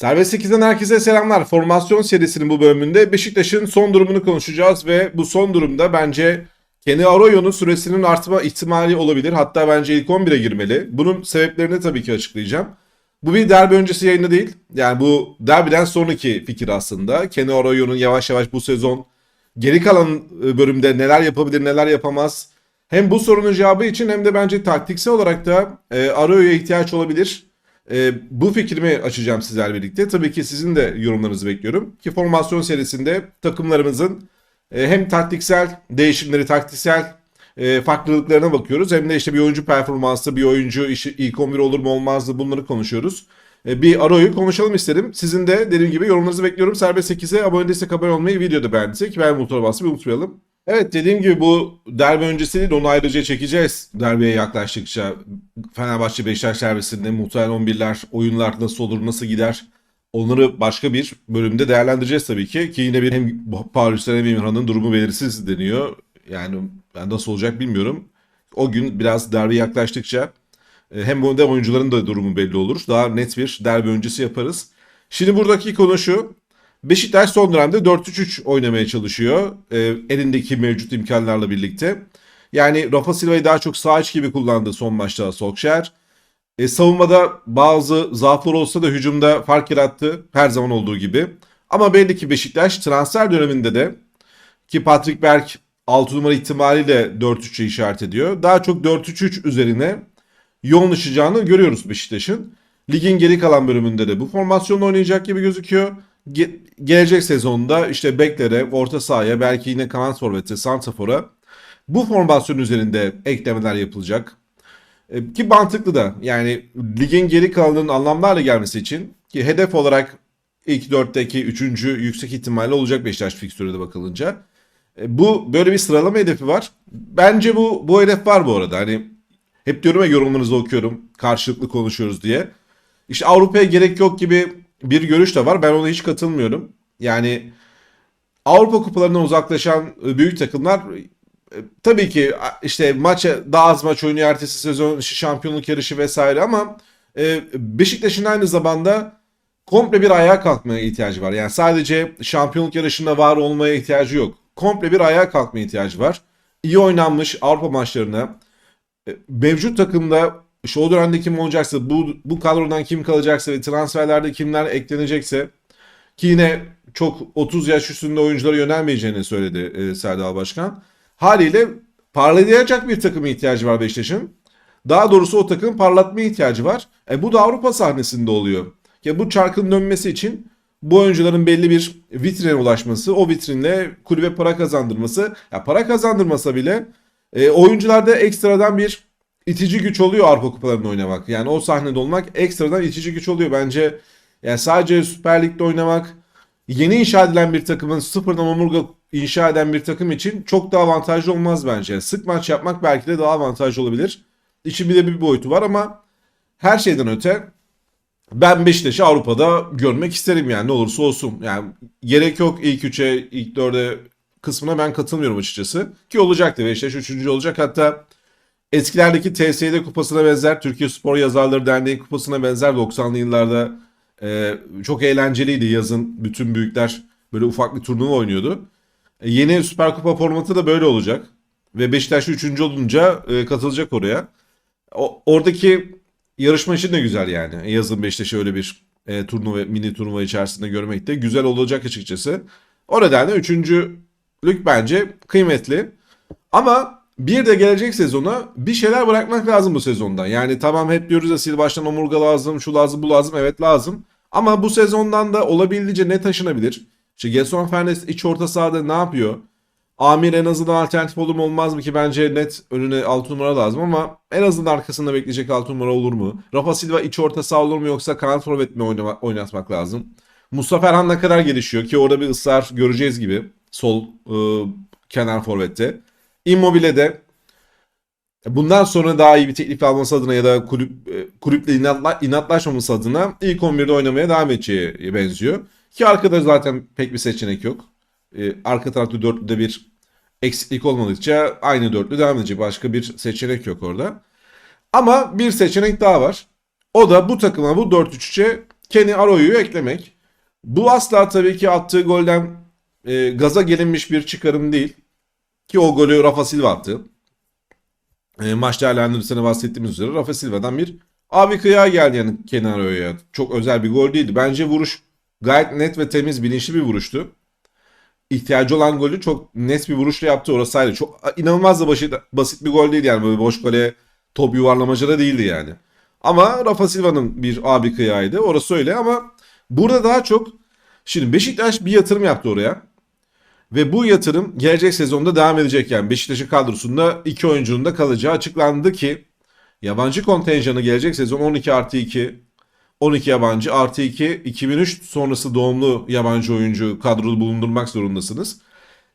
Serbest 8'den herkese selamlar. Formasyon serisinin bu bölümünde Beşiktaş'ın son durumunu konuşacağız ve bu son durumda bence Kenny Arroyo'nun süresinin artma ihtimali olabilir. Hatta bence ilk 11'e girmeli. Bunun sebeplerini tabii ki açıklayacağım. Bu bir derbi öncesi yayını değil. Yani bu derbiden sonraki fikir aslında. Kenny Arroyo'nun yavaş yavaş bu sezon geri kalan e, bölümde neler yapabilir neler yapamaz. Hem bu sorunun cevabı için hem de bence taktiksel olarak da e, Arroyo'ya ihtiyaç olabilir. E, bu fikrimi açacağım sizlerle birlikte. Tabii ki sizin de yorumlarınızı bekliyorum. Ki formasyon serisinde takımlarımızın e, hem taktiksel değişimleri, taktiksel e, farklılıklarına bakıyoruz. Hem de işte bir oyuncu performansı, bir oyuncu işi, ilk 11 olur mu olmaz mı bunları konuşuyoruz. E, bir Aro'yu konuşalım istedim. Sizin de dediğim gibi yorumlarınızı bekliyorum. Serbest 8'e abone değilsek abone olmayı, videoda beğendiysek beğen butonuna basmayı unutmayalım. Evet dediğim gibi bu derbi öncesi değil onu ayrıca çekeceğiz. Derbiye yaklaştıkça Fenerbahçe Beşiktaş derbisinde muhtemelen 11'ler oyunlar nasıl olur nasıl gider onları başka bir bölümde değerlendireceğiz tabii ki. Ki yine bir hem Paris'ten hem İmran'ın durumu belirsiz deniyor. Yani ben nasıl olacak bilmiyorum. O gün biraz derbi yaklaştıkça e, hem bu oyuncuların da durumu belli olur. Daha net bir derbi öncesi yaparız. Şimdi buradaki konu şu. Beşiktaş son dönemde 4-3-3 oynamaya çalışıyor. E, elindeki mevcut imkanlarla birlikte. Yani Rafa Silva'yı daha çok sağ iç gibi kullandı son maçta Solskjaer. E, savunmada bazı zaaflar olsa da hücumda fark yarattı. Her zaman olduğu gibi. Ama belli ki Beşiktaş transfer döneminde de ki Patrick Berg 6 numara ihtimaliyle 4-3'e işaret ediyor. Daha çok 4-3-3 üzerine yoğunlaşacağını görüyoruz Beşiktaş'ın. Ligin geri kalan bölümünde de bu formasyonla oynayacak gibi gözüküyor. Ge- gelecek sezonda işte beklere, orta sahaya, belki yine kanat forvete, santrafora bu formasyon üzerinde eklemeler yapılacak. E, ki mantıklı da yani ligin geri kalanının anlamlarla gelmesi için ki hedef olarak ilk dörtteki üçüncü yüksek ihtimalle olacak Beşiktaş fikstürüne de bakılınca. E, bu böyle bir sıralama hedefi var. Bence bu bu hedef var bu arada. Hani hep diyorum ya yorumlarınızı okuyorum. Karşılıklı konuşuyoruz diye. İşte Avrupa'ya gerek yok gibi bir görüş de var. Ben ona hiç katılmıyorum. Yani Avrupa kupalarından uzaklaşan e, büyük takımlar e, tabii ki işte maça daha az maç oynuyor ertesi sezon şampiyonluk yarışı vesaire ama e, Beşiktaş'ın aynı zamanda komple bir ayağa kalkmaya ihtiyacı var. Yani sadece şampiyonluk yarışında var olmaya ihtiyacı yok. Komple bir ayağa kalkmaya ihtiyacı var. İyi oynanmış Avrupa maçlarına e, mevcut takımda o dönemde kim olacaksa bu, bu kadrodan kim kalacaksa ve transferlerde kimler eklenecekse ki yine çok 30 yaş üstünde oyunculara yönelmeyeceğini söyledi e, Serdal Başkan. Haliyle parlayacak bir takıma ihtiyacı var Beşiktaş'ın. Daha doğrusu o takım parlatmaya ihtiyacı var. E, bu da Avrupa sahnesinde oluyor. Ya bu çarkın dönmesi için bu oyuncuların belli bir vitrine ulaşması, o vitrinle kulübe para kazandırması, ya para kazandırmasa bile e, oyuncularda ekstradan bir itici güç oluyor Avrupa kupalarında oynamak. Yani o sahnede olmak ekstradan itici güç oluyor. Bence yani sadece Süper Lig'de oynamak yeni inşa edilen bir takımın sıfırdan omurga inşa eden bir takım için çok daha avantajlı olmaz bence. Sık maç yapmak belki de daha avantajlı olabilir. İçin bir de bir boyutu var ama her şeyden öte ben Beşiktaş'ı Avrupa'da görmek isterim yani ne olursa olsun. Yani gerek yok ilk 3'e, ilk 4'e kısmına ben katılmıyorum açıkçası. Ki olacaktı Beşiktaş 3. olacak. Hatta eskilerdeki TSD kupasına benzer, Türkiye Spor Yazarları Derneği kupasına benzer 90'lı yıllarda e, çok eğlenceliydi yazın. Bütün büyükler böyle ufak bir turnuva oynuyordu. E, yeni Süper Kupa formatı da böyle olacak. Ve Beşiktaş 3. olunca e, katılacak oraya. O, oradaki yarışma için de güzel yani. Yazın Beşiktaş'ı öyle bir e, turnuva, mini turnuva içerisinde görmek de güzel olacak açıkçası. O nedenle üçüncülük bence kıymetli. Ama bir de gelecek sezona bir şeyler bırakmak lazım bu sezondan. Yani tamam hep diyoruz ya sil baştan omurga lazım, şu lazım, bu lazım. Evet lazım. Ama bu sezondan da olabildiğince ne taşınabilir? İşte Gerson Fernandes iç orta sahada ne yapıyor? Amir en azından alternatif olur mu olmaz mı ki bence net önüne 6 numara lazım ama en azından arkasında bekleyecek 6 numara olur mu? Rafa Silva iç orta saha olur mu yoksa kanat forvet mi oynatmak lazım? Mustafa Erhan ne kadar gelişiyor ki orada bir ısrar göreceğiz gibi sol e, kenar forvette. Immobile de bundan sonra daha iyi bir teklif alması adına ya da kulüp, e, kulüple inatla, inatlaşmaması adına ilk 11'de oynamaya devam edeceği benziyor. Ki arkada zaten pek bir seçenek yok. Ee, arka tarafta dörtlüde bir eksiklik olmadıkça aynı dörtlü devam edecek. Başka bir seçenek yok orada. Ama bir seçenek daha var. O da bu takıma bu 4-3-3'e Kenny Arroyo'yu eklemek. Bu asla tabii ki attığı golden e, gaza gelinmiş bir çıkarım değil. Ki o golü Rafa Silva attı. E, maç değerlendirmesine bahsettiğimiz üzere Rafa Silva'dan bir abi kıyağa geldi yani Kenny Arroyo'ya. Çok özel bir gol değildi. Bence vuruş gayet net ve temiz bilinçli bir vuruştu. İhtiyacı olan golü çok net bir vuruşla yaptı orası ayrı. Çok inanılmaz da basit, basit bir gol değil yani böyle boş gole top yuvarlamaca da değildi yani. Ama Rafa Silva'nın bir abi kıyağıydı orası öyle ama burada daha çok şimdi Beşiktaş bir yatırım yaptı oraya. Ve bu yatırım gelecek sezonda devam edecek yani Beşiktaş'ın kadrosunda iki oyuncunun da kalacağı açıklandı ki yabancı kontenjanı gelecek sezon 12 artı 2 12 yabancı artı 2 2003 sonrası doğumlu yabancı oyuncu kadroda bulundurmak zorundasınız.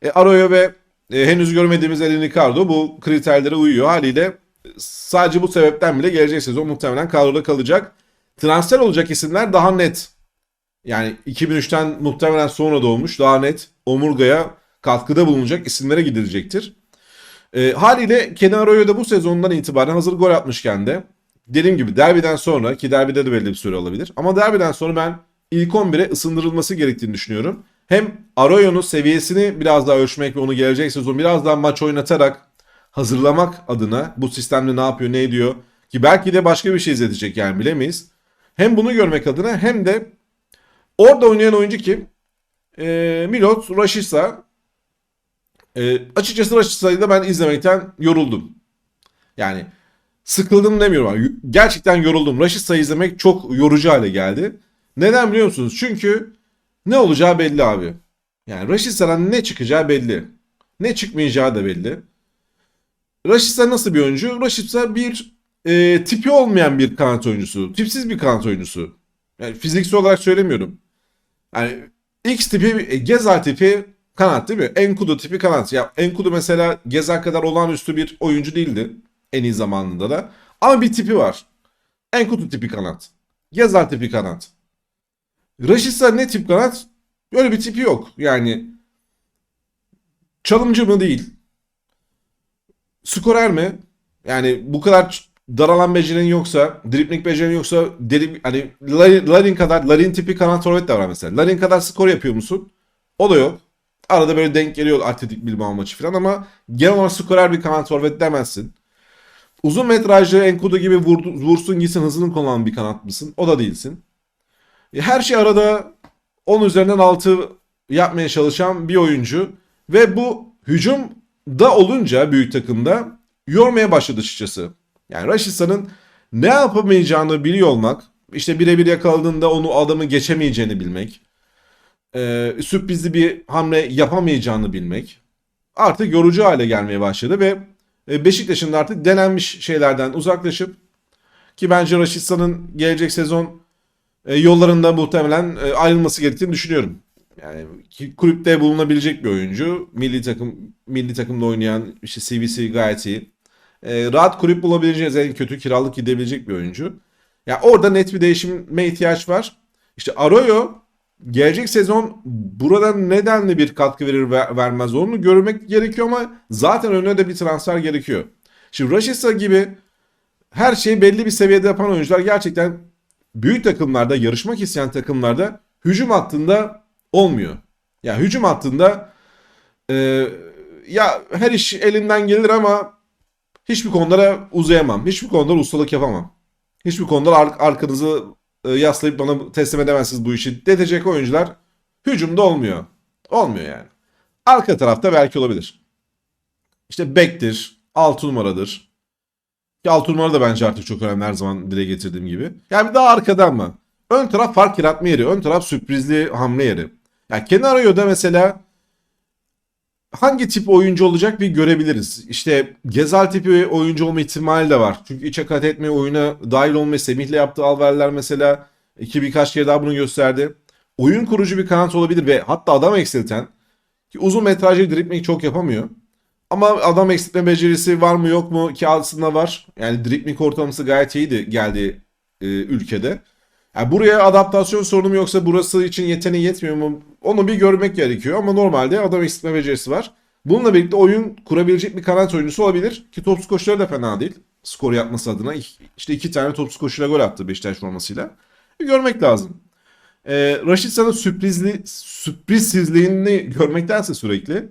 E, Arroyo ve e, henüz görmediğimiz Elin Ricardo bu kriterlere uyuyor haliyle sadece bu sebepten bile gelecek sezon muhtemelen kadroda kalacak. Transfer olacak isimler daha net. Yani 2003'ten muhtemelen sonra doğmuş daha net omurgaya katkıda bulunacak isimlere gidilecektir. E, haliyle Kenny Arroyo da bu sezondan itibaren hazır gol atmışken de dediğim gibi derbiden sonra ki derbide de belli bir süre olabilir. Ama derbiden sonra ben ilk 11'e ısındırılması gerektiğini düşünüyorum. Hem Arroyo'nun seviyesini biraz daha ölçmek ve onu gelecek sezon biraz daha maç oynatarak hazırlamak adına bu sistemde ne yapıyor ne ediyor ki belki de başka bir şey izletecek yani bilemeyiz. Hem bunu görmek adına hem de orada oynayan oyuncu kim? E, Milot Rashica. E, açıkçası Rashica'yı da ben izlemekten yoruldum. Yani sıkıldım demiyorum ama gerçekten yoruldum. Rashica izlemek çok yorucu hale geldi. Neden biliyor musunuz? Çünkü ne olacağı belli abi. Yani Rashica'dan ne çıkacağı belli. Ne çıkmayacağı da belli. Rashica nasıl bir oyuncu? Rashica bir e, tipi olmayan bir kanat oyuncusu. Tipsiz bir kanat oyuncusu. Yani fiziksel olarak söylemiyorum. Yani X tipi, e, Gezal tipi kanat değil mi? Enkudu tipi kanat. Ya Enkudu mesela Gezal kadar olağanüstü bir oyuncu değildi. En iyi zamanında da. Ama bir tipi var. Enkudu tipi kanat. Gezal tipi kanat. Rashica ne tip kanat? Böyle bir tipi yok. Yani çalımcı mı değil. Skorer mi? Yani bu kadar daralan becerin yoksa, dribling becerin yoksa derim hani Larin, Larin kadar Larin tipi kanat forvet de var mesela. Larin kadar skor yapıyor musun? O da yok. Arada böyle denk geliyor Atletik Bilbao maçı falan ama genel olarak skorer bir kanat forvet demezsin. Uzun metrajlı Enkudu gibi vurdu, vursun gitsin hızını kullanan bir kanat mısın? O da değilsin. E, Her şey arada 10 üzerinden 6 yapmaya çalışan bir oyuncu. Ve bu hücumda olunca büyük takımda yormaya başladı açıkçası. Yani Rashica'nın ne yapamayacağını biliyor olmak, işte birebir yakaladığında onu adamı geçemeyeceğini bilmek, e, sürprizli bir hamle yapamayacağını bilmek artık yorucu hale gelmeye başladı ve e, Beşiktaş'ın da artık denenmiş şeylerden uzaklaşıp ki bence Rashica'nın gelecek sezon e, yollarında muhtemelen e, ayrılması gerektiğini düşünüyorum. Yani ki kulüpte bulunabilecek bir oyuncu. Milli takım milli takımda oynayan işte CVC gayet iyi. E, rahat kulüp bulabileceğiniz en kötü kiralık gidebilecek bir oyuncu. Ya yani orada net bir değişime ihtiyaç var. İşte Arroyo gelecek sezon buradan nedenli bir katkı verir ve vermez onu görmek gerekiyor ama zaten önüne de bir transfer gerekiyor. Şimdi Rashica gibi her şeyi belli bir seviyede yapan oyuncular gerçekten büyük takımlarda, yarışmak isteyen takımlarda hücum hattında olmuyor. Ya yani hücum hattında e, ya her iş elimden gelir ama hiçbir konulara uzayamam. Hiçbir konuda ustalık yapamam. Hiçbir konuda ar- arkanızı e, yaslayıp bana teslim edemezsiniz bu işi dedecek oyuncular hücumda olmuyor. Olmuyor yani. Arka tarafta belki olabilir. İşte bektir, 6 numaradır. Ki 6 numara da bence artık çok önemli her zaman dile getirdiğim gibi. Yani bir daha arkadan mı? Ön taraf fark yaratma yeri. Ön taraf sürprizli hamle yeri. Yani kenar Arroyo'da mesela hangi tip oyuncu olacak bir görebiliriz. İşte Gezal tipi oyuncu olma ihtimali de var. Çünkü içe kat etme oyuna dahil olmayı Semih'le yaptığı alverler mesela iki birkaç kere daha bunu gösterdi. Oyun kurucu bir kanat olabilir ve hatta adam eksilten ki uzun metrajlı dribling çok yapamıyor. Ama adam eksiltme becerisi var mı yok mu ki aslında var. Yani dribling ortalaması gayet iyiydi geldiği e, ülkede. Yani buraya adaptasyon sorunu mu yoksa burası için yeteneği yetmiyor mu? Onu bir görmek gerekiyor ama normalde adam eksiltme becerisi var. Bununla birlikte oyun kurabilecek bir kanat oyuncusu olabilir ki top koşuları da fena değil. Skor yapması adına işte iki tane top koşuyla gol attı Beşiktaş formasıyla. Bir görmek lazım. e, Rashica'nın sürprizli, sürprizsizliğini görmektense sürekli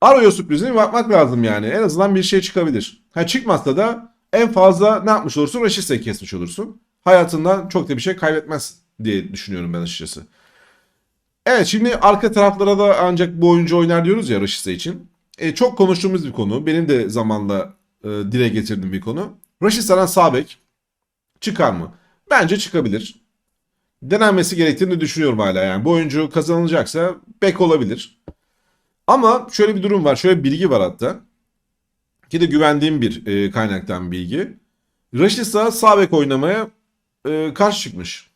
Arroyo sürprizine bakmak lazım yani. En azından bir şey çıkabilir. Ha çıkmazsa da en fazla ne yapmış olursun? Rashica'yı kesmiş olursun. Hayatından çok da bir şey kaybetmez diye düşünüyorum ben açıkçası. Evet şimdi arka taraflara da ancak bu oyuncu oynar diyoruz ya Rashica için. E, çok konuştuğumuz bir konu. Benim de zamanla e, dile getirdiğim bir konu. Rashica'dan sağ bek çıkar mı? Bence çıkabilir. Denenmesi gerektiğini düşünüyorum hala yani. Bu oyuncu kazanılacaksa bek olabilir. Ama şöyle bir durum var. Şöyle bir bilgi var hatta. Ki de güvendiğim bir e, kaynaktan bilgi. Rashica sağ bek oynamaya e, karşı çıkmış.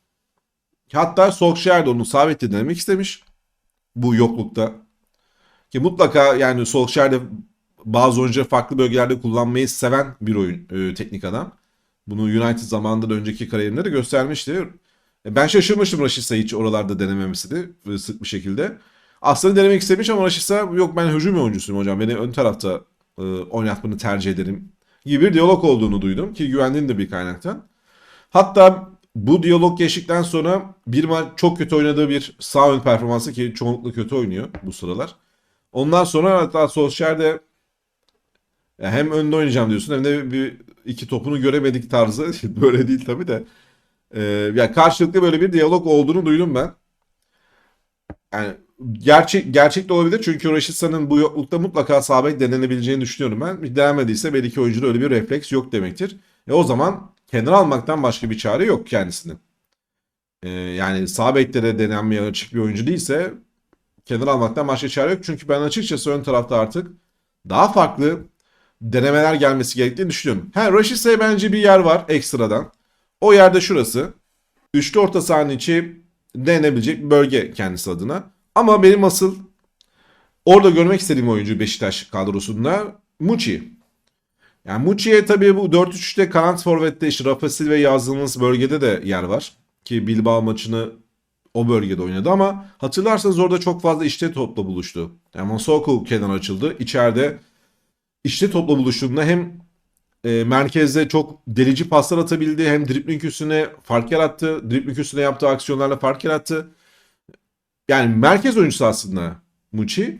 Hatta Solskjaer de onu sağ bekte denemek istemiş. Bu yoklukta. Ki mutlaka yani Solskjaer de bazı oyuncuları farklı bölgelerde kullanmayı seven bir oyun e, teknik adam. Bunu United zamanında da önceki kariyerinde de göstermişti. E, Ben şaşırmıştım Rashica hiç oralarda denememesi de e, sık bir şekilde. Aslında denemek istemiş ama Rashica yok ben hücum oyuncusuyum hocam. Beni ön tarafta e, oynatmanı tercih ederim gibi bir diyalog olduğunu duydum ki güvendiğim de bir kaynaktan. Hatta bu diyalog geçtikten sonra bir çok kötü oynadığı bir sağ ön performansı ki çoğunlukla kötü oynuyor bu sıralar. Ondan sonra hatta Solskjaer de hem önde oynayacağım diyorsun hem de bir iki topunu göremedik tarzı. Böyle değil tabii de. Ee, ya karşılıklı böyle bir diyalog olduğunu duydum ben. Yani gerçek gerçek de olabilir çünkü Raşitsa'nın bu yoklukta mutlaka sağ bek denenebileceğini düşünüyorum ben. Denemediyse belki oyuncuda öyle bir refleks yok demektir. E o zaman kenara almaktan başka bir çare yok kendisinin. Ee, yani sağ bekte de denenmeye açık bir oyuncu değilse kenara almaktan başka çare yok. Çünkü ben açıkçası ön tarafta artık daha farklı denemeler gelmesi gerektiğini düşünüyorum. Ha Rashica'ya bence bir yer var ekstradan. O yerde şurası. Üçlü orta sahanın içi denenebilecek bir bölge kendisi adına. Ama benim asıl orada görmek istediğim oyuncu Beşiktaş kadrosunda Muçi. Yani Muçi'ye tabii bu 4-3-3'te kanat forvette işte Rafa Silva yazdığımız bölgede de yer var. Ki Bilbao maçını o bölgede oynadı ama hatırlarsanız orada çok fazla işte topla buluştu. Yani Mosoko kenar açıldı. İçeride işte topla buluştuğunda hem e, merkezde çok delici paslar atabildi hem dribling üstüne fark yarattı. Dribling üstüne yaptığı aksiyonlarla fark yarattı. Yani merkez oyuncusu aslında Muçi.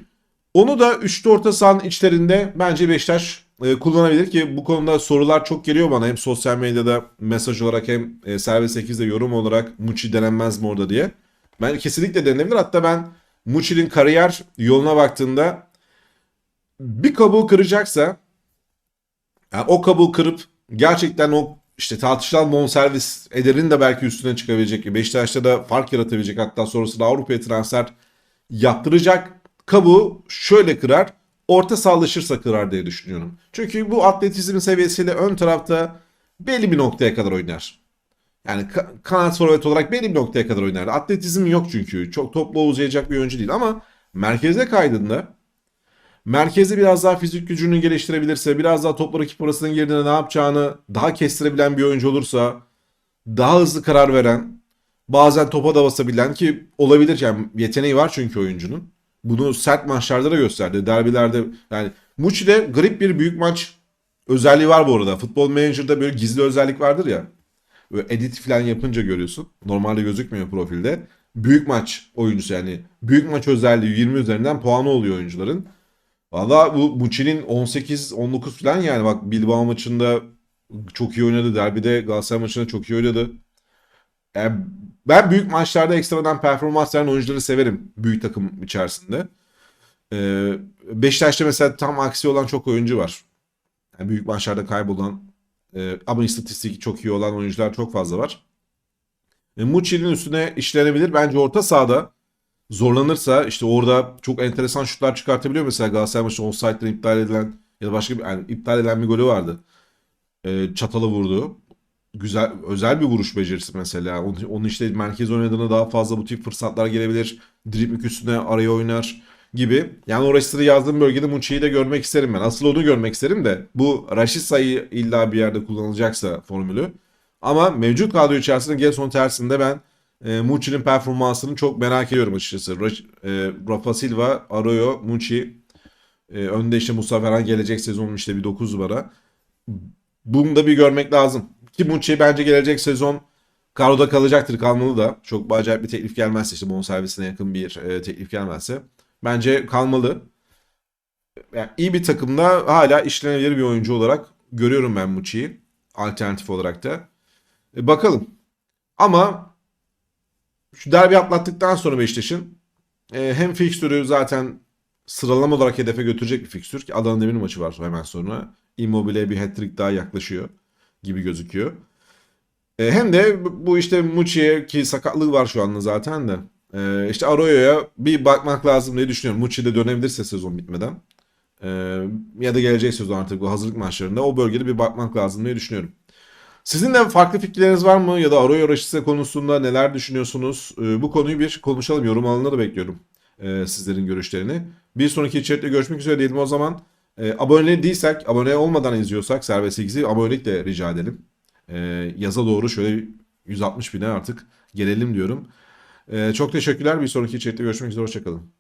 Onu da üçlü orta sahanın içlerinde bence Beşiktaş e, kullanabilir ki bu konuda sorular çok geliyor bana. Hem sosyal medyada mesaj olarak hem e, Servis 8'de yorum olarak Muçi denenmez mi orada diye. Ben kesinlikle denenebilir. Hatta ben Muçi'nin kariyer yoluna baktığımda bir kabuğu kıracaksa yani o kabuğu kırıp gerçekten o işte tartışılan bonservis ederinin de belki üstüne çıkabilecek. Beşiktaş'ta da fark yaratabilecek hatta sonrasında Avrupa'ya transfer yaptıracak kabuğu şöyle kırar. Orta sağlaşırsa kırar diye düşünüyorum. Çünkü bu atletizm seviyesiyle ön tarafta belli bir noktaya kadar oynar. Yani ka- kanat forvet olarak belli bir noktaya kadar oynar. Atletizm yok çünkü. Çok topla uzayacak bir oyuncu değil ama merkeze kaydığında merkezi biraz daha fizik gücünü geliştirebilirse, biraz daha topla rakip arasının girdiğinde ne yapacağını daha kestirebilen bir oyuncu olursa, daha hızlı karar veren, bazen topa da basabilen ki olabilir yani yeteneği var çünkü oyuncunun. Bunu sert maçlarda da gösterdi. Derbilerde yani Muçi'de grip bir büyük maç özelliği var bu arada. Futbol Manager'da böyle gizli özellik vardır ya. Böyle edit falan yapınca görüyorsun. Normalde gözükmüyor profilde. Büyük maç oyuncusu yani. Büyük maç özelliği 20 üzerinden puanı oluyor oyuncuların. Valla bu Muçi'nin 18-19 falan yani bak Bilbao maçında çok iyi oynadı. Derbide Galatasaray maçında çok iyi oynadı. Yani ben büyük maçlarda ekstradan performans veren oyuncuları severim büyük takım içerisinde. Ee, Beşiktaş'ta mesela tam aksi olan çok oyuncu var. Yani büyük maçlarda kaybolan e, ama istatistik çok iyi olan oyuncular çok fazla var. E, Muçi'nin üstüne işlenebilir. Bence orta sahada zorlanırsa işte orada çok enteresan şutlar çıkartabiliyor. Mesela Galatasaray maçında offside'den iptal edilen ya da başka bir yani iptal edilen bir golü vardı. E, çatalı vurdu. Güzel özel bir vuruş becerisi mesela. Onun, onun işte merkez oynadığında daha fazla bu tip fırsatlar gelebilir. Dribling üstüne araya oynar gibi. Yani o Rashids'i yazdığım bölgede Muçi'yi de görmek isterim ben. Asıl onu görmek isterim de bu Rashitsa'yı illa bir yerde kullanılacaksa formülü. Ama mevcut kadro içerisinde Gerson tersinde ben e, Muçi'nin performansını çok merak ediyorum açıkçası. Ra- e, Rafa Silva, Arroyo, Muçi. E, önde işte Mustafa Eren gelecek sezonun işte bir 9 numara. Bunu da bir görmek lazım. Ki Muçi bence gelecek sezon Kadroda kalacaktır, kalmalı da. Çok acayip bir teklif gelmezse işte bonservisine yakın bir e, teklif gelmezse. Bence kalmalı. Yani iyi bir takımda hala işlenebilir bir oyuncu olarak görüyorum ben Muçi'yi. Alternatif olarak da. E, bakalım. Ama şu derbi atlattıktan sonra Beşiktaş'ın e, hem fikstürü zaten sıralama olarak hedefe götürecek bir fikstür ki Adana Demir maçı var hemen sonra. Immobile bir hat-trick daha yaklaşıyor gibi gözüküyor. E, hem de bu- işte Muçi'ye ki sakatlığı var şu anda zaten de. E, işte Arroyo'ya bir bakmak lazım diye düşünüyorum. Muçi de dönebilirse sezon bitmeden. E, ya da gelecek sezon artık bu hazırlık maçlarında o bölgede bir bakmak lazım diye düşünüyorum. Sizin de farklı fikirleriniz var mı? Ya da Arroyo Raşitse konusunda neler düşünüyorsunuz? E, bu konuyu bir konuşalım. Yorum alanına da bekliyorum e, sizlerin görüşlerini. Bir sonraki içerikte görüşmek üzere diyelim o zaman. E, abone değilsek, abone olmadan izliyorsak Serbest 8'i abonelik rica edelim. E, yaza doğru şöyle 160 bine artık gelelim diyorum. E, çok teşekkürler. Bir sonraki içerikte görüşmek üzere. Hoşçakalın.